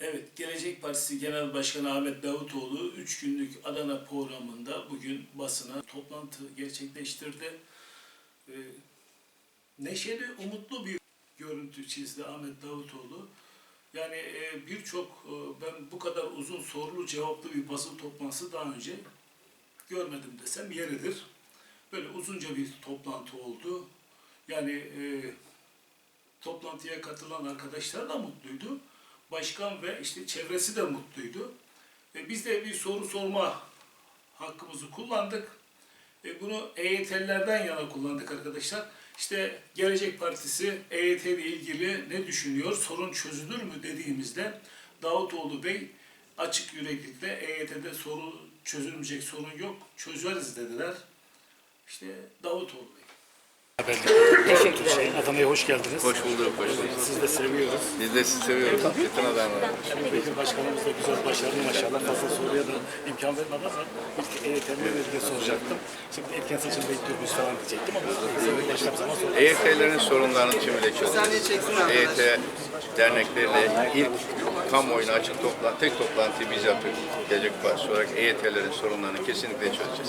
Evet, Gelecek Partisi Genel Başkanı Ahmet Davutoğlu 3 günlük Adana programında bugün basına toplantı gerçekleştirdi. Ee, neşeli, umutlu bir görüntü çizdi Ahmet Davutoğlu. Yani e, birçok, e, ben bu kadar uzun sorulu cevaplı bir basın toplantısı daha önce görmedim desem yeridir. Böyle uzunca bir toplantı oldu. Yani e, toplantıya katılan arkadaşlar da mutluydu. Başkan ve işte çevresi de mutluydu. E, biz de bir soru sorma hakkımızı kullandık. E, bunu EYT'lilerden yana kullandık arkadaşlar. İşte Gelecek Partisi EYT ile ilgili ne düşünüyor, sorun çözülür mü dediğimizde Davutoğlu Bey açık yüreklilikle EYT'de soru çözülmeyecek sorun yok, çözeriz dediler. İşte Davutoğlu Bey. Teşekkür ederim. Adana'ya hoş geldiniz. Hoş bulduk, hoş bulduk. Siz de seviyoruz. Biz de sizi seviyoruz. Bütün adamlar. Bekir Başkanımız da güzel başarılı maşallah. Fazla soruya da imkan vermedi ama ilk EYT'lerle ilgili soracaktım. Şimdi erken seçim bekliyoruz falan diyecektim ama bir zaman sorayım. EYT'lerin sorunlarını tümüyle çözeceğiz. EYT dernekleriyle ilk kamuoyuna açık toplantı, tek toplantıyı biz yapıyoruz. Gelecek Partisi olarak EYT'lerin sorunlarını kesinlikle çözeceğiz.